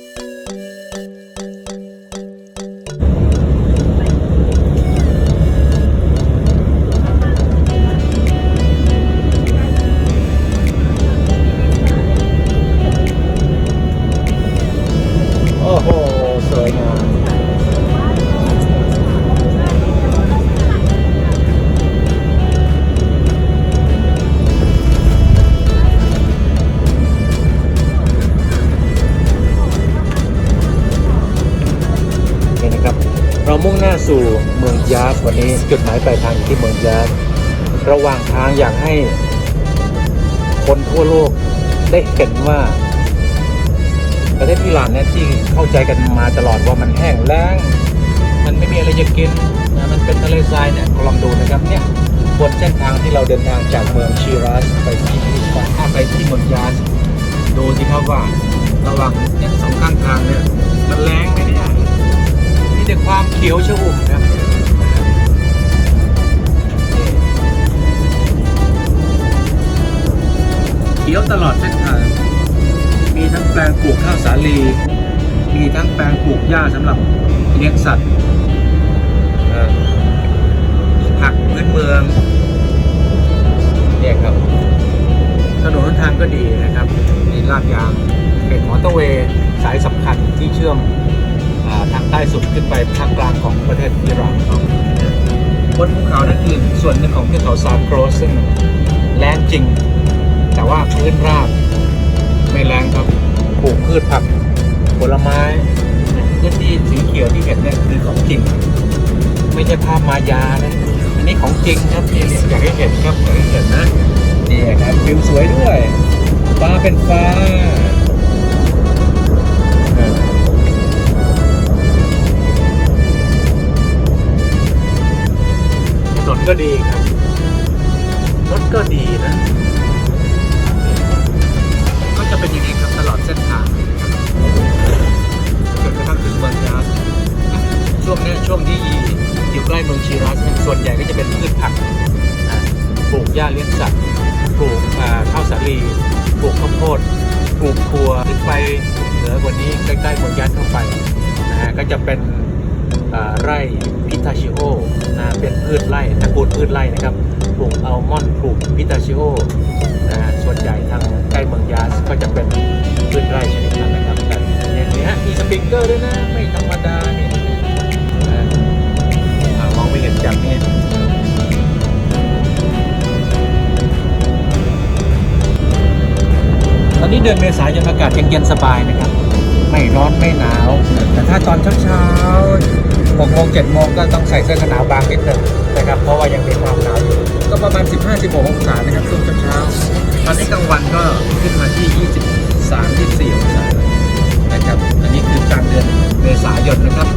โวันนี้จุดหมายปลายทางที่เมืองยาสระหว่างทางอยากให้ คนทั่วโลกได้เห็นว่าประเทศอิหร่านเนี่ยที่เข้าใจกันมาตลอดว่ามันแห้งแล้ง มันไม่มีอะไรจะกินนะมันเป็นทะเลทรายเนี่ยลองดูนะครับเนี่ยบนเส้นทางที่เราเดินทางจากเมืองชิรัสไปที่อิสฟาฮาไปที่เมืองยาสดูสิครับว่าระหว่างเนี่ยสองข้างทางเนี่ยมันแล้งไหมเนี่ยมีแต่ความเขียวชอุ่มครั ขียวตลอดเส้นทาง มีทั้งแปลงปลูกข้าวสาลี มีทั้งแปลงปลูกหญ้าสำหรับเลี้ยงสัตว์ผักพื้นเมืองเนี่ยครับ ถนนทางก็ดีนะครับ มีลาดยาง เป็นมอเตอร์เวย์สายสำคัญที่เชื่อมทางใต้สุดขึ้นไปภาคกลางของประเทศอิหร่านครับบนภูเขานั่นคือส่วนหนึ่งของเทือกเขาซาโครสซึ่งแรงจริง แต่ว่าพื้นราบ ไม่แรงครับปลูกพืชผักผลไม้พื้นที่สีเขียวที่เห็นเนี่ยคือของจริง ไม่ใช่ภาพมายานะอันนี้ของจริงครับเนี่ยอยากให้เห็นครับอยากให้เห็นนะนี่ครับวิวสวยด้วยฟ้าเป็นฟ้าอ่าถนนก็ดี ชีรัสเนี่ยส่วนใหญ่ก็จะเป็นพืชผักปลูกหญ้าเลี้ยงสัตว์ปลูกข้าวสาลีปลูกข้าวโพดปลูกถั่วขึ้นไปเหนือกว่านี้ใกล้ๆเมืองยาสเข้าไปนะฮะก็จะเป็นไร่พิทาชิโอนะเป็นพืชไร่ตระกูลพืชไร่นะครับปลูกอัลมอนด์ปลูกพิทาชิโอนะฮะส่วนใหญ่ทางใกล้เมืองยาสก็จะเป็นพืชไร่ชนิดนั้นนะครับแต่อย่างนี้ฮะมีสปริงเกอร์ด้วยนะ นี้เดือนเมษายนอากาศยังเย็นสบายนะครับ ไม่ร้อนไม่หนาว แต่ถ้าตอนเช้าๆหกโมงเจ็ดโมงก็ต้องใส่เสื้อกันหนาวบางนิดนึงนะครับ เพราะว่ายังมีความหนาวอยู่ ก็ประมาณ 15-16องศานะครับช่วงเช้าๆตอนนี้กลางวันก็ขึ้นมาที่ 23-24องศานะครับ อันนี้คือกลางเดือนเมษายนนะครับ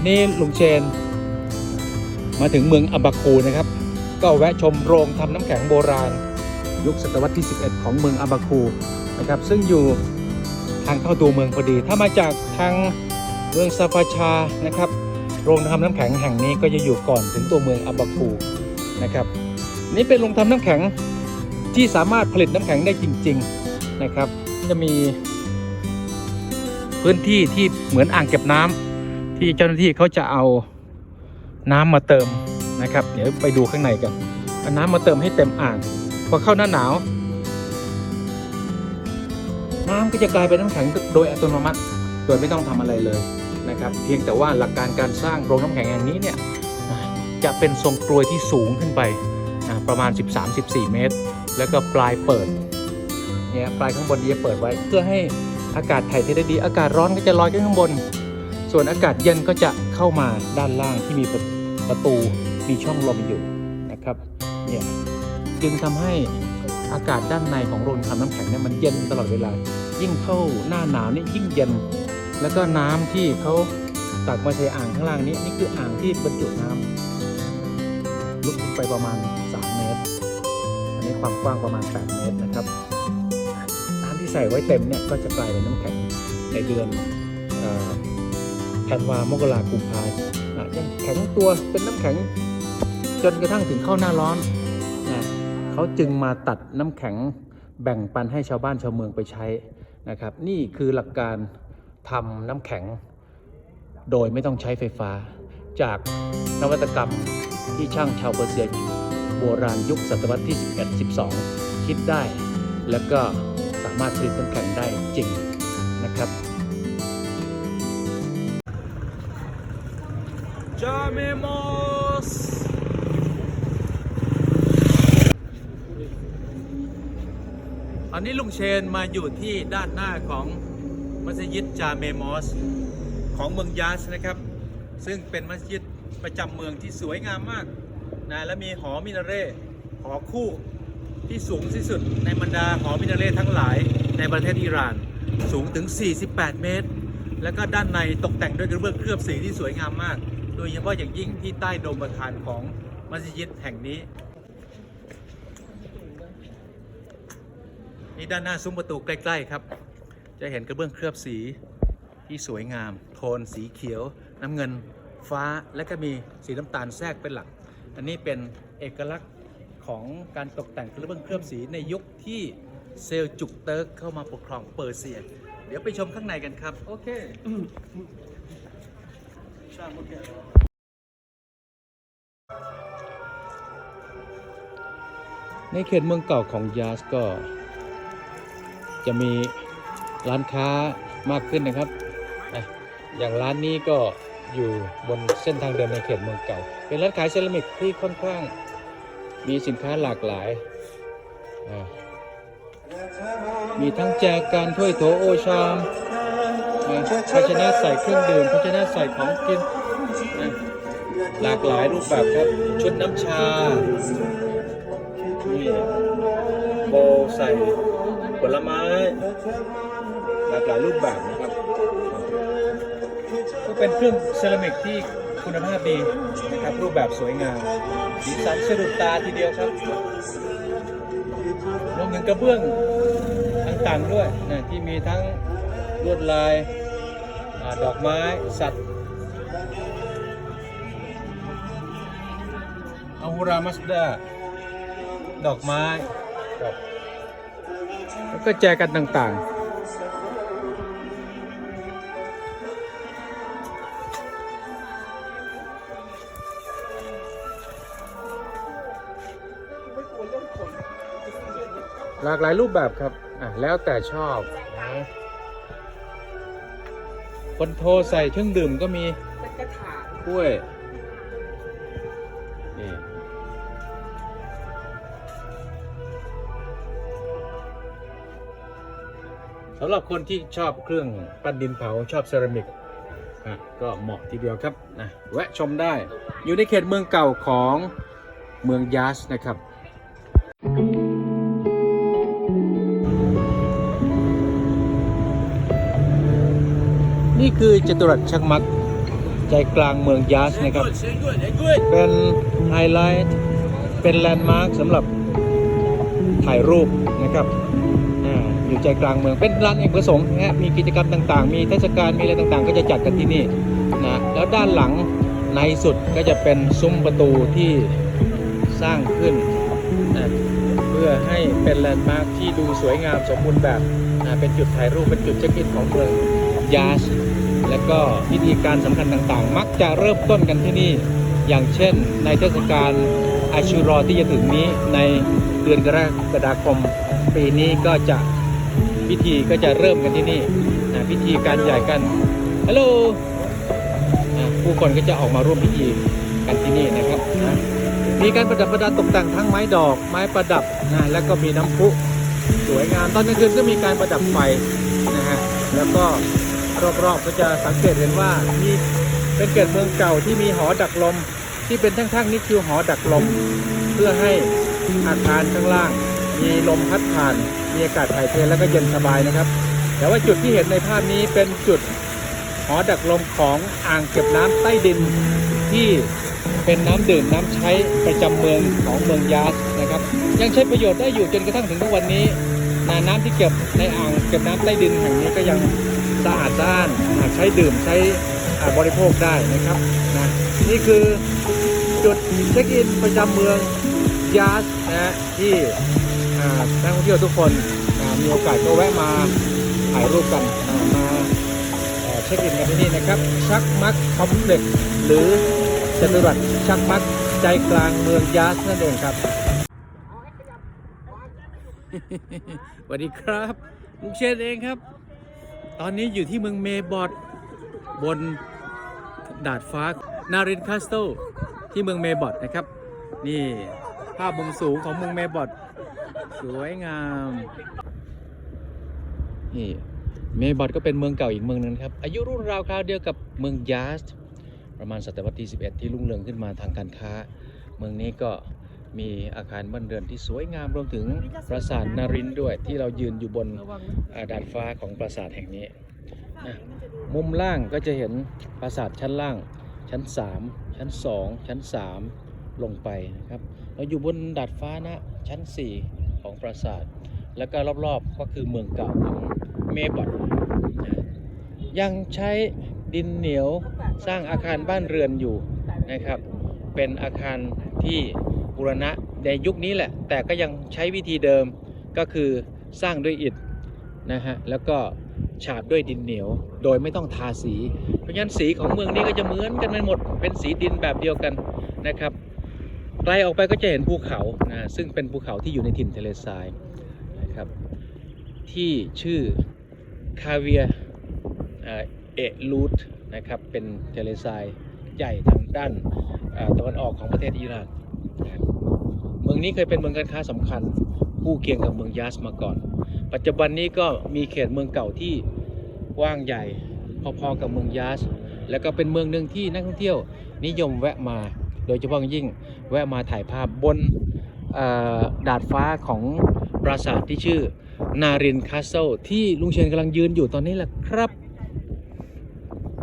อนนี้ลุงเชน มาถึงเมืองอับบาคูนะครับ ก็แวะชมโรงทำน้ำแข็งโบราณ ยุคศตวรรษที่ 11 ของเมืองอับบาคูนะครับ ซึ่งอยู่ทางเข้าตัวเมืองพอดี ถ้ามาจากทางเมืองซาฟาชานะครับ โรงทำน้ำแข็งแห่งนี้ก็จะอยู่ก่อนถึงตัวเมืองอับบาคูนะครับ นี่เป็นโรงทำน้ำแข็งที่สามารถผลิตน้ำแข็งได้จริง ๆนะครับ จะมีพื้นที่ที่เหมือนอ่างเก็บน้ำ ที่เจ้าหน้าที่เขาจะเอาน้ำมาเติมนะครับ เดี๋ยวไปดูข้างในกันเอาน้ำมาเติมให้เต็มอ่างพอเข้าหน้าหนาว น้ำก็จะกลายเป็นน้ำแข็งโดยอัตโนมัติ โดยไม่ต้องทำอะไรเลยนะครับ เพียงแต่ว่าหลักการการสร้างโรงน้ำแข็งอย่างนี้เนี่ยจะเป็นทรงกรวยที่สูงขึ้นไปประมาณ 13-14 เมตร แล้วก็ปลายเปิดเนี่ยปลายข้างบนนี้จะเปิดไว้ เพื่อให้อากาศถ่ายเทได้ดี อากาศร้อนก็จะลอยขึ้นข้างบน ส่วนอากาศเย็นก็จะเข้ามาด้านล่างที่มีประตูมีช่องลมอยู่นะครับเนี่ยจึงทำให้อากาศด้านในของโรงทำน้ำแข็งเนี่ยมันเย็นตลอดเวลา ยิ่งเข้าหน้าหนาวนี่ยิ่งเย็น แล้วก็น้ำที่เขาตักมาใส่อ่างข้างล่างนี้นี่คืออ่างที่บรรจุน้ำลุกไปประมาณ 3 เมตร อันนี้ความกว้างประมาณ 8 เมตรนะครับ น้ำที่ใส่ไว้เต็มเนี่ยก็จะกลายเป็นน้ำแข็งในเดือน ธันวามกรากุมภาอะยังแข็งตัวเป็นน้ำแข็งจนกระทั่งถึงเข้าหน้าร้อนนะเขาจึงมาตัดน้ำแข็งแบ่งปันให้ชาวบ้านชาวเมืองไปใช้นะครับ นี่คือหลักการทำน้ำแข็ง โดยไม่ต้องใช้ไฟฟ้า จากนวัตกรรมที่ช่างชาวเปอร์เซียโบราณยุคศตวรรษที่ 11 12 คิดได้ แล้วก็สามารถผลิตน้ำแข็งได้จริงนะครับ จาเมมอสอันนี้ลุงเชนมาอยู่ที่ด้านหน้าของมัสยิดจาเมมอสของเมืองยาสนะครับ ซึ่งเป็นมัสยิดประจำเมืองที่สวยงามมากนะและมีหอมินาเร่หอคู่ที่สูงที่สุดในบรรดาหอมินาเร่ทั้งหลายในประเทศอิหร่าน สูงถึง 48 เมตร แล้วก็ด้านในตกแต่งด้วยกระเบื้องเคลือบสีที่สวยงามมาก ดยเฉพาะอย่างยิ่งที่ใต้โดมประธานของมัสยิดแห่งนี้ นี่ด้านหน้าซุ้มประตูใกล้ ๆ ครับ จะเห็นกระเบื้องเคลือบสีที่สวยงาม โทนสีเขียว น้ำเงินฟ้าและก็มีสีน้ำตาลแทรกเป็นหลัก อันนี้เป็นเอกลักษณ์ของการตกแต่งกระเบื้องเคลือบสีในยุคที่เซลจุกเติร์กเข้ามาปกครองเปอร์เซีย เดี๋ยวไปชมข้างในกันครับ โอเค ในเขตเมืองเก่าของยาสก็ จะมีร้านค้ามากขึ้นนะครับ อย่างร้านนี้ก็อยู่บนเส้นทางเดินในเขตเมืองเก่า เป็นร้านขายเซรามิกที่ค่อนข้างมีสินค้าหลากหลาย มีทั้งแจกันถ้วยโถโอชาม ภาชนะใส่เครื่องดื่มภาชนะใส่ของกินอะหลากหลายรูปแบบครับ ชุดน้ำชา นี่โบใส่ผลไม้ หลากหลายรูปแบบนะครับ ก็เป็นเครื่องเซรามิกที่คุณภาพดีนะครับ รูปแบบสวยงามสีสันสะดุดตาทีเดียวครับรวมถึงกระเบื้องต่างๆด้วยนะที่มีทั้งลวดลาย ดอกไม้สัตว์อาฮูรามัสดาดอกไม้แล้วก็แจกันต่างๆหลากหลายรูปแบบครับ อะ แล้วแต่ชอบนะ คนโทรใส่เครื่องดื่มก็มีเป็นกระถางกล้วยนี่สำหรับคนที่ชอบเครื่องปั้นดินเผาชอบเซรามิกอะก็เหมาะทีเดียวครับนะแวะชมได้ อยู่ในเขตเมืองเก่าของเมืองยาสนะครับ นี่คือจตุรัสชักมักใจกลางเมืองยาสนะครับ เป็นไฮไลท์ เป็นแลนด์มาร์คสำหรับถ่ายรูปนะครับอาอยู่ใจกลางเมือง เป็นร้านเอกประสงค์นะฮะมีกิจกรรมต่างๆ มีเทศกาล มีอะไรต่างๆ ก็จะจัดกันที่นี่นะ แล้วด้านหลังในสุดก็จะเป็นซุ้มประตูที่สร้างขึ้นนะเพื่อให้เป็นแลนด์มาร์คที่ดูสวยงามสมบูรณ์แบบนะเป็นจุดถ่ายรูป เป็นจุดเช็คอินของเมืองยาส และก็พิธีการสำคัญต่างๆ มักจะเริ่มต้นกันที่นี่ อย่างเช่น ในเทศกาลอาชูรอที่จะถึงนี้ในเดือนกรกฎาคมปีนี้ก็จะพิธีก็จะเริ่มกันที่นี่นะพิธีการใหญ่กันฮัลโหลผู้คนก็จะออกมาร่วมพิธีกันที่นี่นะครับนะมีการประดับประดาตกแต่งทั้งไม้ดอกไม้ประดับนะแล้วก็มีน้ำพุสวยงามตอนกลางคืนก็มีการประดับไฟนะฮะแล้วก็ รอบๆก็จะสังเกตเห็นว่ามีเป็นเกตเมืองเก่าที่มีหอดักลม ที่เป็นทั้งๆนี่คือหอดักลม เพื่อให้อาคารข้างล่าง มีลมพัดผ่าน มีอากาศถ่ายเทแล้วก็เย็นสบายนะครับ แต่ว่าจุดที่เห็นในภาพนี้เป็นจุดหอดักลมของอ่างเก็บน้ำใต้ดินที่เป็นน้ำดื่มน้ำใช้ประจำเมืองของเมืองยาสนะครับ ยังใช้ประโยชน์ได้อยู่จนกระทั่งถึงทุกวันนี้นาน้ำที่เก็บในอ่างเก็บน้ำใต้ดินแห่งนี้ก็ยัง สะอาดสะอ้านใช้ดื่มใช้บริโภคได้นะครับนะนี่คือจุดเช็คอินประจำเมืองยาสนะฮะที่นักท่องเที่ยวทุกคนมีโอกาสก็แวะมาถ่ายรูปกันมาเอ่อเช็คอินกันที่นี่นะครับ ชักมักคอมเพล็กซ์หรือจตุรัสชักมักใจกลางเมืองยาสนั่นเองครับสวัสดีครับลุงเชนเองครับ ตอนนี้อยู่ที่เมืองเมบอดบนดาดฟ้านารินคาสโตที่เมืองเมบอดนะครับ นี่ภาพมุมสูงของเมืองเมบอดสวยงามนี่เมบอดก็เป็นเมืองเก่าอีกเมืองหนึงครับ อายุรุ่นราวคราวเดียวกับเมืองยาสประมาณศตวรรษที่ 11 ที่รุ่งเรืองขึ้นมาทางการค้า เมืองนี้ก็ มีอาคารบ้านเรือนที่สวยงามรวมถึงปราสาทนารินด้วย ที่เรายืนอยู่บนดาดฟ้าของปราสาทแห่งนี้นะมุมล่างก็จะเห็นปราสาทชั้นล่าง ชั้น 3 ชั้น 2 ชั้น 3 ลงไปนะครับ เราอยู่บนดาดฟ้านะชั้น 4 ของปราสาท แล้วก็รอบๆก็คือเมืองเก่าของเมบอดยังใช้ดินเหนียวสร้างอาคารบ้านเรือนอยู่นะครับ เป็นอาคารที่ บูรณะในยุคนี้แหละ แต่ก็ยังใช้วิธีเดิมก็คือสร้างด้วยอิฐนะฮะแล้วก็ฉาบด้วยดินเหนียว โดยไม่ต้องทาสี เพราะฉะนั้นสีของเมืองนี้ก็จะเหมือนกันไปหมด เป็นสีดินแบบเดียวกันนะครับไกลออกไปก็จะเห็นภูเขานะซึ่งเป็นภูเขาที่อยู่ในถิ่นทะเลทรายนะครับที่ชื่อคาเวียเอลูดนะครับเป็นทะเลทรายใหญ่ทางด้านตะวันออกของประเทศอิหร่านนะครับ องนี้เคยเป็นเมืองการค้าสำคัญคู่เคียงกับเมืองยาสมาก่อน ปัจจุบันนี้ก็มีเขตเมืองเก่าที่กว้างใหญ่พอๆกับเมืองยาส แล้วก็เป็นเมืองหนึ่งที่นักท่องเที่ยวนิยมแวะมา โดยเฉพาะยิ่งแวะมาถ่ายภาพบนดาดฟ้าของปราสาทที่ชื่อนารินคาสเซิลที่ลุงเชนกำลังยืนอยู่ตอนนี้แหละครับ